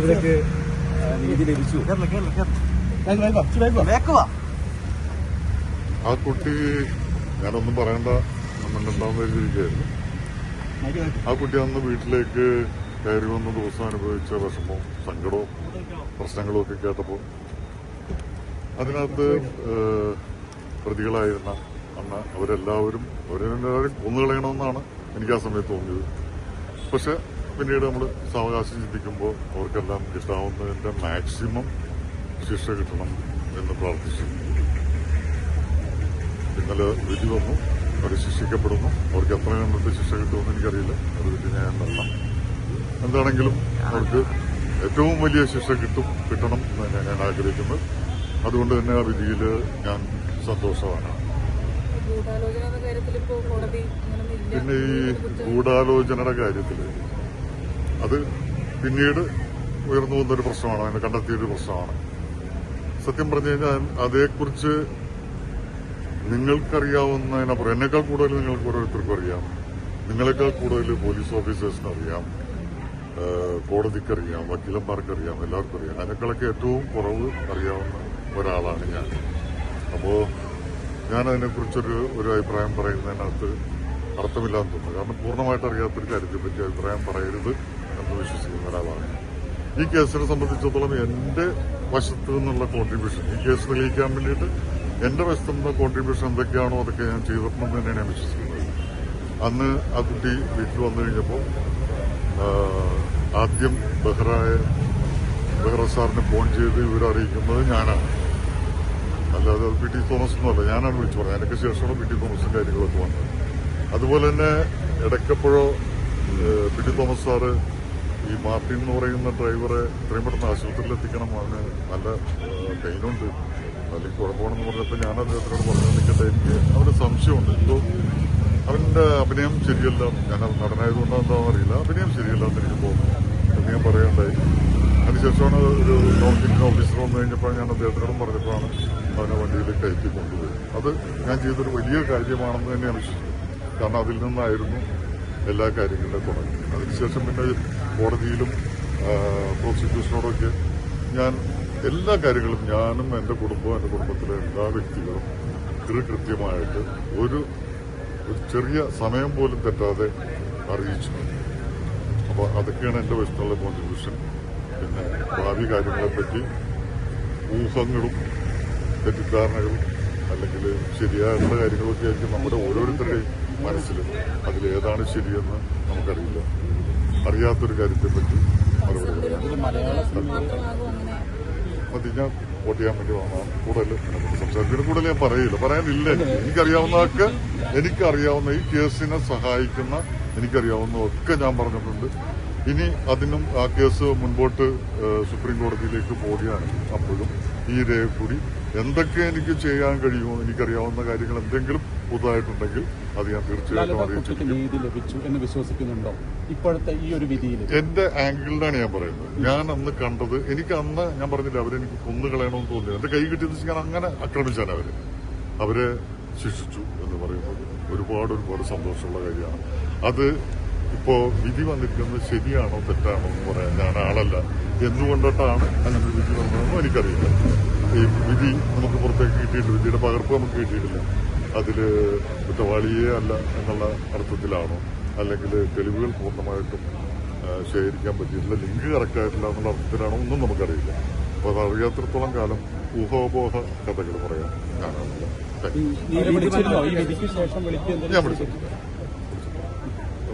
ഇവരൊക്കെ ആ, നീതി ലഭിച്ചു. ആ കുട്ടി ഞാനൊന്നും പറയണ്ട. നമ്മളുണ്ടാവുന്ന രീതിയായിരുന്നു ആ കുട്ടി അന്ന് വീട്ടിലേക്ക് കയറി വന്ന ദിവസം അനുഭവിച്ച വിഷമവും സങ്കടവും പ്രശ്നങ്ങളും ഒക്കെ കേട്ടപ്പോൾ അതിനകത്ത് പ്രതികളായിരുന്ന അന്ന് അവരെല്ലാവരും അവരെല്ലാവരും കൊന്നുകളയണമെന്നാണ് എനിക്ക് ആ സമയത്ത് തോന്നിയത്. പക്ഷെ പിന്നീട് നമ്മൾ സാവകാശം ചിന്തിക്കുമ്പോൾ അവർക്കെല്ലാം കിട്ടാവുന്നതിന്റെ മാക്സിമം ശിക്ഷ കിട്ടണം എന്ന് പ്രാർത്ഥിച്ചു. ഇന്നലെ വിധി വന്നു അവർ ശിക്ഷിക്കപ്പെടുന്നു. അവർക്ക് എത്ര കണ്ടിട്ട് ശിക്ഷ കിട്ടുമെന്ന് എനിക്കറിയില്ല. അത് വിധി ഞാൻ എന്താണെങ്കിലും അവർക്ക് ഏറ്റവും വലിയ ശിക്ഷ കിട്ടും കിട്ടണം എന്ന് ഞാൻ ആഗ്രഹിക്കുന്നത്. അതുകൊണ്ട് തന്നെ ആ വിധിയിൽ ഞാൻ സന്തോഷവാനാണ്. പിന്നെ ഈ ഗൂഢാലോചനയുടെ കാര്യത്തിൽ അത് പിന്നീട് ഉയർന്നു വന്നൊരു പ്രശ്നമാണ് അതിനെ കണ്ടെത്തിയൊരു പ്രശ്നമാണ്. സത്യം പറഞ്ഞു കഴിഞ്ഞാൽ അതേക്കുറിച്ച് നിങ്ങൾക്കറിയാവുന്നതിനപ്പുറം എന്നേക്കാൾ കൂടുതൽ നിങ്ങൾക്ക് ഓരോരുത്തർക്കും അറിയാം. നിങ്ങളെക്കാൾ കൂടുതൽ പോലീസ് ഓഫീസേഴ്സിന് അറിയാം കോടതിക്കറിയാം വക്കീലന്മാർക്കറിയാം എല്ലാവർക്കും അറിയാം. അതിനേക്കാളൊക്കെ ഏറ്റവും കുറവ് അറിയാവുന്ന ഒരാളാണ് ഞാൻ. അപ്പോൾ ഞാൻ അതിനെക്കുറിച്ചൊരു ഒരു അഭിപ്രായം പറയുന്നതിനകത്ത് അർത്ഥമില്ലാന്ന് തോന്നുന്നു. കാരണം പൂർണമായിട്ട് അറിയാത്തൊരു കാര്യത്തെപ്പറ്റി അഭിപ്രായം പറയരുത് എന്ന് വിശ്വസിക്കുന്ന ഒരാളാണ്. ഈ കേസിനെ സംബന്ധിച്ചിടത്തോളം എന്റെ വശത്ത് നിന്നുള്ള കോൺട്രിബ്യൂഷൻ ഈ കേസ് തെളിയിക്കാൻ വേണ്ടിയിട്ട് എന്റെ വശത്തു നിന്നുള്ള കോൺട്രിബ്യൂഷൻ എന്തൊക്കെയാണോ അതൊക്കെ ഞാൻ ചെയ്തിട്ടുണ്ടെന്ന് തന്നെയാണ് ഞാൻ വിശ്വസിക്കുന്നത്. അന്ന് ആ കുട്ടി വീട്ടിൽ വന്നു കഴിഞ്ഞപ്പോൾ ആദ്യം ബെഹ്റായ ബെഹ്റ സാറിന് ഫോൺ ചെയ്ത് ഇവരെ അറിയിക്കുന്നത് ഞാനാണ്. അല്ലാതെ പി ടി തോമസ് ഒന്നുമല്ല ഞാനാണ് വിളിച്ചു പറഞ്ഞത്. അതിനൊക്കെ ശേഷമാണ് പി ടി തോമസിന്റെ കാര്യങ്ങളൊക്കെ വന്നത്. അതുപോലെ തന്നെ ഇടയ്ക്കപ്പോഴോ പിടി തോമസ് സാറ് ഈ മാർട്ടിൻ എന്ന് പറയുന്ന ഡ്രൈവറെ എത്രയും പെട്ടെന്ന് ആശുപത്രിയിൽ എത്തിക്കണം അവന് നല്ല പെയിനുണ്ട് അല്ലെങ്കിൽ കുഴപ്പമാണെന്ന് പറഞ്ഞപ്പോൾ ഞാൻ അദ്ദേഹത്തിനോട് പറഞ്ഞു നിൽക്കട്ടെ എനിക്ക് അവന് സംശയമുണ്ട്. എന്തോ അവന്റെ അഭിനയം ശരിയല്ല. ഞാൻ നടനായതുകൊണ്ടാണെന്നോ അറിയില്ല. അഭിനയം ശരിയല്ല എന്ന് എനിക്ക് തോന്നുന്നു. എന്ന് ഞാൻ പറയണ്ടായി. അതിനുശേഷമാണ് ഒരു നോർത്ത് ഓഫീസർ വന്നു കഴിഞ്ഞപ്പോൾ ഞാൻ അദ്ദേഹത്തിനോടും പറഞ്ഞപ്പോഴാണ് അവനെ വണ്ടിയിൽ കയറ്റി കൊണ്ടുപോയത്. അത് ഞാൻ ചെയ്തൊരു വലിയ കാര്യമാണെന്ന് തന്നെയാണ് വിശ്വസിക്കുന്നത്. കാരണം അതിൽ നിന്നായിരുന്നു എല്ലാ കാര്യങ്ങളുടെ തുടങ്ങി. അതിനുശേഷം പിന്നെ കോടതിയിലും പ്രോസിക്യൂഷനോടൊക്കെ ഞാൻ എല്ലാ കാര്യങ്ങളും ഞാനും എന്റെ കുടുംബവും എന്റെ കുടുംബത്തിലെ എല്ലാ വ്യക്തികളും കൃത്യമായിട്ട് ഒരു ഒരു ചെറിയ സമയം പോലും തെറ്റാതെ അറിയിച്ചു അപ്പോൾ അതൊക്കെയാണ് എന്റെ വശത്തുള്ള കോൺട്രിബ്യൂഷൻ പിന്നെ ഭാവി കാര്യങ്ങളെപ്പറ്റി ഊഹങ്ങളും തെറ്റിദ്ധാരണകളും അല്ലെങ്കിൽ ശരിയായിട്ടുള്ള കാര്യങ്ങളൊക്കെ ആയിരിക്കും നമ്മുടെ ഓരോരുത്തരുടെയും മനസ്സിൽ അതിലേതാണ് ശരിയെന്ന് നമുക്കറിയില്ല. അറിയാത്തൊരു കാര്യത്തെപ്പറ്റി മറുപടി അത് ഞാൻ വോട്ട് ചെയ്യാൻ വേണ്ടി വന്നാൽ കൂടുതൽ സംസാരിക്കുന്ന കൂടുതൽ ഞാൻ പറയില്ല. പറയാനില്ല? എനിക്ക്. എനിക്കറിയാവുന്നതൊക്കെ എനിക്കറിയാവുന്ന ഈ കേസിനെ സഹായിക്കുന്ന എനിക്കറിയാവുന്നതൊക്കെ ഞാൻ പറഞ്ഞിട്ടുണ്ട്. ഇനി അതിനും ആ കേസ് മുൻപോട്ട് സുപ്രീം കോടതിയിലേക്ക് പോവുകയാണെങ്കിൽ അപ്പോഴും ഈ രേഖ കൂടി എന്തൊക്കെ എനിക്ക് ചെയ്യാൻ കഴിയുമോ എനിക്കറിയാവുന്ന കാര്യങ്ങൾ എന്തെങ്കിലും പുതുതായിട്ടുണ്ടെങ്കിൽ അത് ഞാൻ തീർച്ചയായിട്ടും നീതി ലഭിച്ചു എന്ന് വിശ്വസിക്കുന്നുണ്ടോ? ഇപ്പോഴത്തെ ഈ ഒരു വിധിയിൽ എന്റെ ആംഗിളിലാണ് ഞാൻ പറയുന്നത്. ഞാൻ അന്ന് കണ്ടത് എനിക്ക് അന്ന് ഞാൻ പറഞ്ഞില്ല അവരെനിക്ക് കൊന്നുകളയണമെന്ന് തോന്നി എന്റെ കൈ കിട്ടിയെന്ന് വെച്ചാൽ ഞാൻ അങ്ങനെ ആക്രമിച്ചാണ് അവർ. അവരെ ശിക്ഷിച്ചു എന്ന് പറയുന്നത് ഒരുപാട് ഒരുപാട് സന്തോഷമുള്ള കാര്യമാണ്. അത് ഇപ്പോ വിധി വന്നിരിക്കുന്നത് ശരിയാണോ തെറ്റാണോ എന്ന് പറയാൻ ഞാൻ ആളല്ല. എന്തുകൊണ്ടിട്ടാണ് അങ്ങനെ വിധി വന്നതെന്നും എനിക്കറിയില്ല. ഈ വിധി നമുക്ക് പുറത്തേക്ക് കിട്ടിയിട്ടില്ല. വിധിയുടെ പകർപ്പ് നമുക്ക് കിട്ടിയിട്ടില്ല. അതിൽ കുറ്റവാളിയേ അല്ല എന്നുള്ള അർത്ഥത്തിലാണോ? അല്ലെങ്കിൽ തെളിവുകൾ പൂർണമായിട്ടും ശേഖരിക്കാൻ പറ്റിയിട്ടില്ല ലിങ്ക് കറക്റ്റ് ആയിട്ടില്ല എന്നുള്ള അർത്ഥത്തിലാണോ? ഒന്നും നമുക്കറിയില്ല. അപ്പോൾ അത് അറിയാത്തിടത്തോളം കാലം ഊഹോപോഹ കഥകൾ പറയാൻ കാണാറില്ല. ഞാൻ വിളിച്ചിട്ടില്ല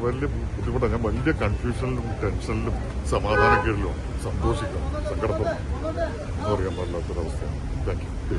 വലിയ ബുദ്ധിമുട്ടാണ്. ഞാൻ വലിയ കൺഫ്യൂഷനിലും ടെൻഷനിലും സമാധാനക്കേടിലും സന്തോഷിക്കണം. സങ്കടപ്പെടും എന്ന് പറയാൻ പാടില്ലാത്തൊരവസ്ഥയാണ്. Thank you.